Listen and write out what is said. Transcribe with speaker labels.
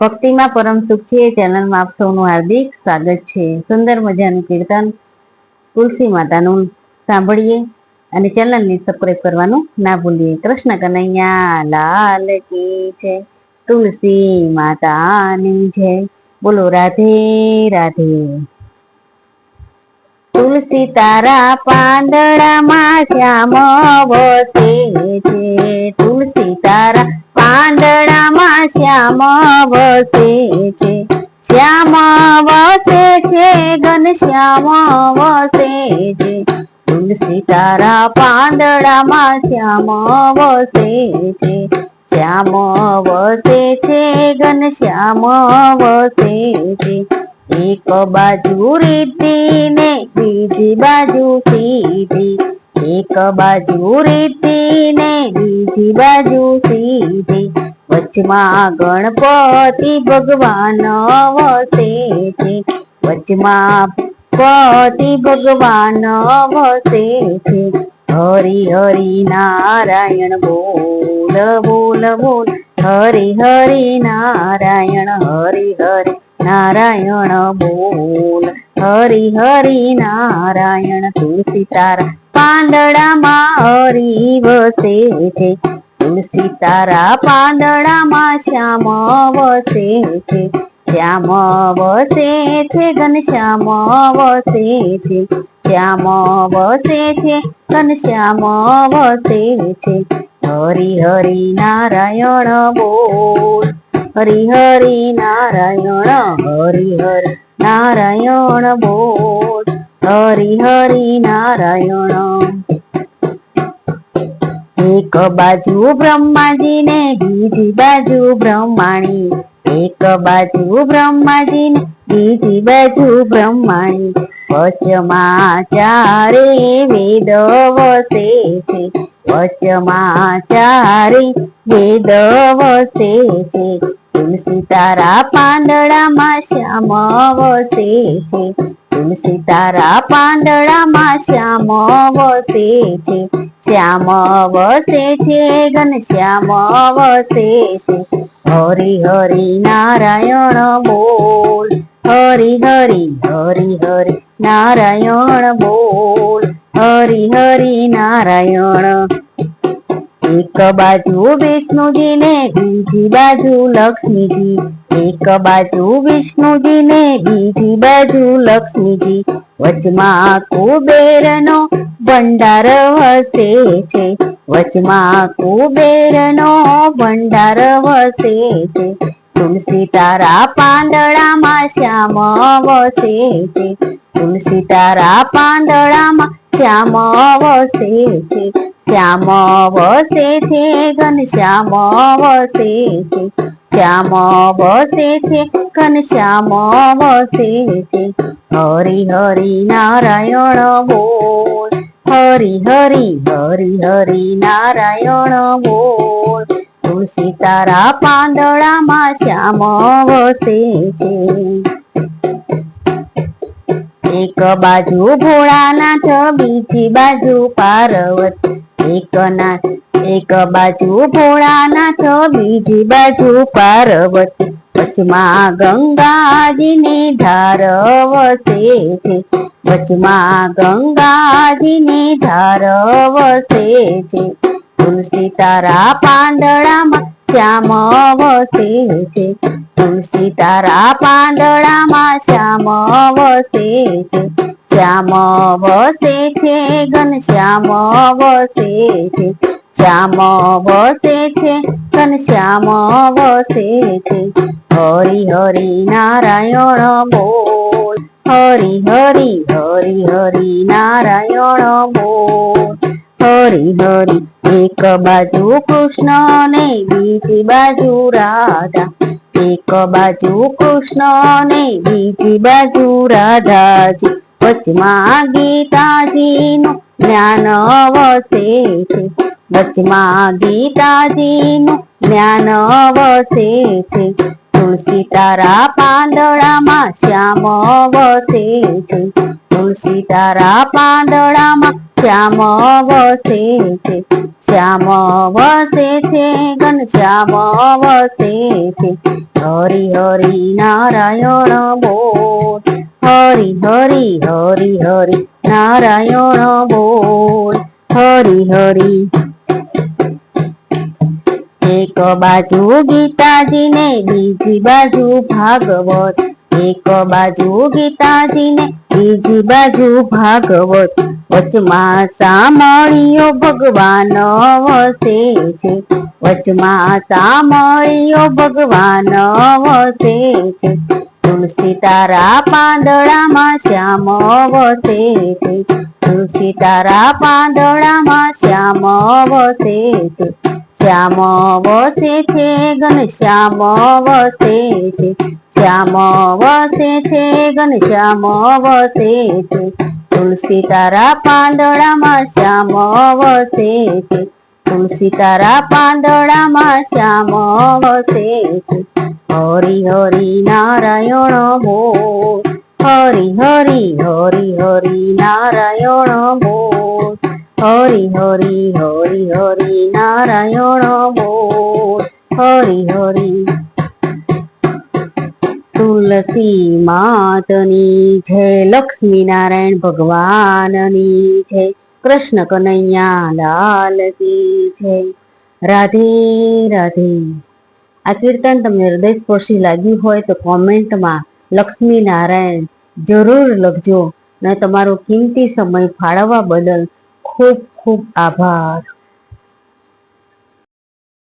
Speaker 1: ભક્તિમાં પરમ સુખ છે, ચેનલમાં આપ સૌનું હાર્દિક સ્વાગત છે. સુંદર મજાનું કીર્તન તુલસી માતાનું સાંભળીએ અને ચેનલને સબસ્ક્રાઈબ કરવાનું ના ભૂલીએ. કૃષ્ણ કનૈયા, લાલ કી છે તુલસી માતાની જય. બોલો રાધે રાધે. તુલસી તારા પાંદડામાં શ્યામ વસે છે. તુલસી તારા પાંદડામાં શ્યામ વસે છે શ્યામ વસે છે, ઘન શ્યામ વસે છે. તુલસી તારા પાંદડામાં શ્યામ વસે છે શ્યામ વસે છે, ઘન શ્યામ વસે છે. એક બાજુ રીતિ ને બીજી બાજુ સીધી. એક બાજુ રીતિ ને બીજી બાજુ સીધી. વચમાં ગણપતિ ભગવાન વસે છે. વચમાં પતિ ભગવાન વસે છે. હરિ હરિ નારાયણ બોલ બોલ બોલ. હરિ હરિ નારાયણ, હરિ હરિ નારાયણ બોલ. હરિ હરિ નારાયણ તુલસી તારા પાંદડામાં હરી વસે છે. તુલસી તારા પાંદડામાં શ્યામ વસે છે, શ્યામ વસે છે ઘનશ્યામ વસે છે, શ્યામ વસે છે ઘનશ્યામ વસે છે. હરિ હરિ નારાયણ બોલ, હરિ હરિ નારાયણ, હરિ હરિ નારાયણ બોલ, હરિ હરિ નારાયણ એક બાજુ બ્રહ્માજી ને બીજી બાજુ બ્રહ્માણી. એક બાજુ બ્રહ્માજી ને બીજી બાજુ બ્રહ્માણી. વચમાં ચારે વેદ વસે છે. વચમાં ચારે વેદ વસે છે. તુલસી તારા પાંદડામાં શ્યામ વસે છે. તુલસી તારા પાંદડામાં શ્યામ વસે છે. શ્યામ વસે છે, ઘન શ્યામ વસે છે. હરિ હરિ નારાયણ બોલ, હરિ હરિ હરિ હરિ નારાયણ બોલ, હરિ હરિ નારાયણ એક બાજુ વિષ્ણુજી ને બીજી બાજુ લક્ષ્મીજી. એક બાજુ વિષ્ણુજી ને બીજી બાજુ લક્ષ્મીજી. વચમાં કુબેરનો ભંડાર વસે છે. વચમાં કુબેરનો ભંડાર વસે છે. તુલસી તારા પાંદડામાં શ્યામ વસે છે. તુલસી તારા પાંદડામાં શ્યામ વસે છે. શ્યામ વસે છે ઘન શ્યામ વસે છે શ્યામ વસે છે ઘન શ્યામ વસે છે હરી હરી નારાયણ બોલ, હરી હરી હરી હરી નારાયણ બોલ, તુલસી તારા પાંદડામાં શ્યામ વસે છે એક બાજુ ભોળાનાથ, બીજી બાજુ પાર્વતી. એક એક બાજુ ભોળાનાથ, બીજી બાજુ પાર્વતી. વચમાં ગંગાજીને ધાર વસે છે. વચમાં ગંગાજીને ધાર વસે છે. તુલસી તારા પાંદડામાં શ્યામ વસે છે તુલસી તારા પાંદડામાં શ્યામ વસે છે શ્યામ વસે છે ઘન શ્યામ વસે છે શ્યામ વસે છે ઘન શ્યામ વસે છે હરિ હરિ નારાયણ બોલ, હરિ હરિ હરિ હરિ નારાયણ બોલ. હરિ દોરી, એક બાજુ કૃષ્ણ ને બીજી બાજુ રાધા. એક બાજુ કૃષ્ણ ને બીજી બાજુ રાધાજી. વચમાં ગીતાજીનું જ્ઞાન વસે છે. વચમાં ગીતાજીનું જ્ઞાન વસે છે. તુલસી તારા પાંદડામાં શ્યામ વસે છે. તુલસી તારા પાંદડામાં શ્યામ વસે છે, શ્યામ વસે છે, ઘન શ્યામ વસે છે. હરિ હરિ નારાયણ બોલ, હરિ હરિ હરિ હરિ નારાયણ બોલ, હરિ હરિ. એક બાજુ ગીતાજી ને બીજી બાજુ ભાગવત એક બાજુ ગીતાજીને, બીજી બાજુ ભાગવત. વચમાં સામળિયો ભગવાન વસે છે. વચમાં સામળિયો ભગવાન વસે છે. તુલસી તારા પાંદડામાં શ્યામ વસે છે. તુલસી તારા પાંદડામાં શ્યામ વસે છે. શ્યામ વસે છે, ઘન શ્યામ વસે છે. શ્યામ વસે છે ઘન શ્યામ વસે છે તુલસી તારા પાંદડામાં શ્યામ વસે છે તુલસી તારા પાંદડામાં શ્યામ વસે છે હરી હરી નારાયણ બોલ હરી હરી હરી હરી નારાયણ બોલ હરી હરી હરી હરી નારાયણ બોલ હરી હરી તુલસી માતની જય લક્ષ્મી નારાયણ ભગવાનની જય, કૃષ્ણ કનૈયા લાલ જય. રાધે રાધે. આ કીર્તન તમને હૃદયસ્પર્શી લાગ્યું હોય તો કોમેન્ટમાં લક્ષ્મી નારાયણ જરૂર લખજો અને તમારો કિંમતી સમય ફાળવવા બદલ ખૂબ ખૂબ આભાર.